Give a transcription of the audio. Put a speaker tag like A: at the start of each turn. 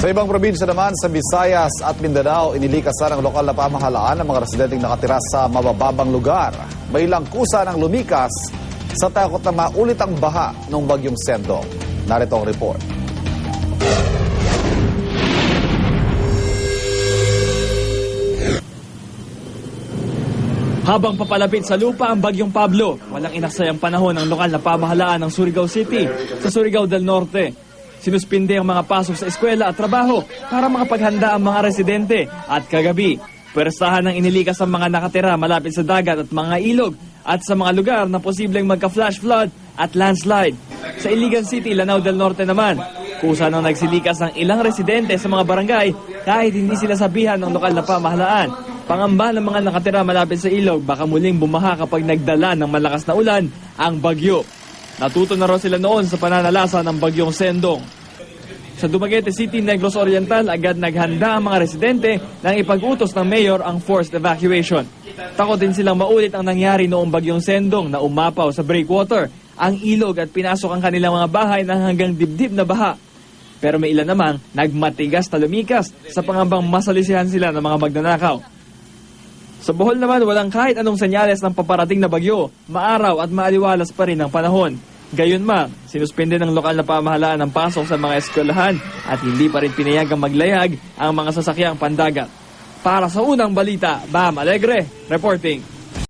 A: Sa ibang probinsya naman, sa Visayas at Mindanao, inilikasan ng lokal na pamahalaan ng mga residenteng nakatira sa mabababang lugar. May ilang kusa ng lumikas sa takot na maulit ang baha ng bagyong Sendo. Narito ang report.
B: Habang papalapit sa lupa ang bagyong Pablo, walang inaksayang panahon ng lokal na pamahalaan ng Surigao City sa Surigao del Norte. Sinuspinde ang mga pasok sa eskwela at trabaho para makapaghanda ang mga residente at kagabi. Pwersahan ng inilikas ang mga nakatira malapit sa dagat at mga ilog at sa mga lugar na posibleng magka-flash flood at landslide. Sa Iligan City, Lanao del Norte naman, kusa nang nagsilikas ang ilang residente sa mga barangay kahit hindi sila sabihan ng lokal na pamahalaan. Pangamba ng mga nakatira malapit sa ilog baka muling bumaha kapag nagdala ng malakas na ulan ang bagyo. Natuto na raw sila noon sa pananalasa ng bagyong Sendong. Sa Dumaguete City, Negros Oriental, agad naghanda ang mga residente nang ipag-utos ng mayor ang forced evacuation. Takot din silang maulit ang nangyari noong bagyong Sendong na umapaw sa breakwater, ang ilog at pinasok ang kanilang mga bahay ng hanggang dibdib na baha. Pero may ilan namang nagmatigas na lumikas sa pangambang masalisihan sila ng mga magnanakaw. Sa Bohol naman, walang kahit anong senyales ng paparating na bagyo, maaraw at maaliwalas pa rin ang panahon. Gayunman, sinuspende ng lokal na pamahalaan ang pasok sa mga eskwelahan at hindi pa rin pinayagang maglayag ang mga sasakyang pandagat. Para sa unang balita, Bam Alegre, reporting.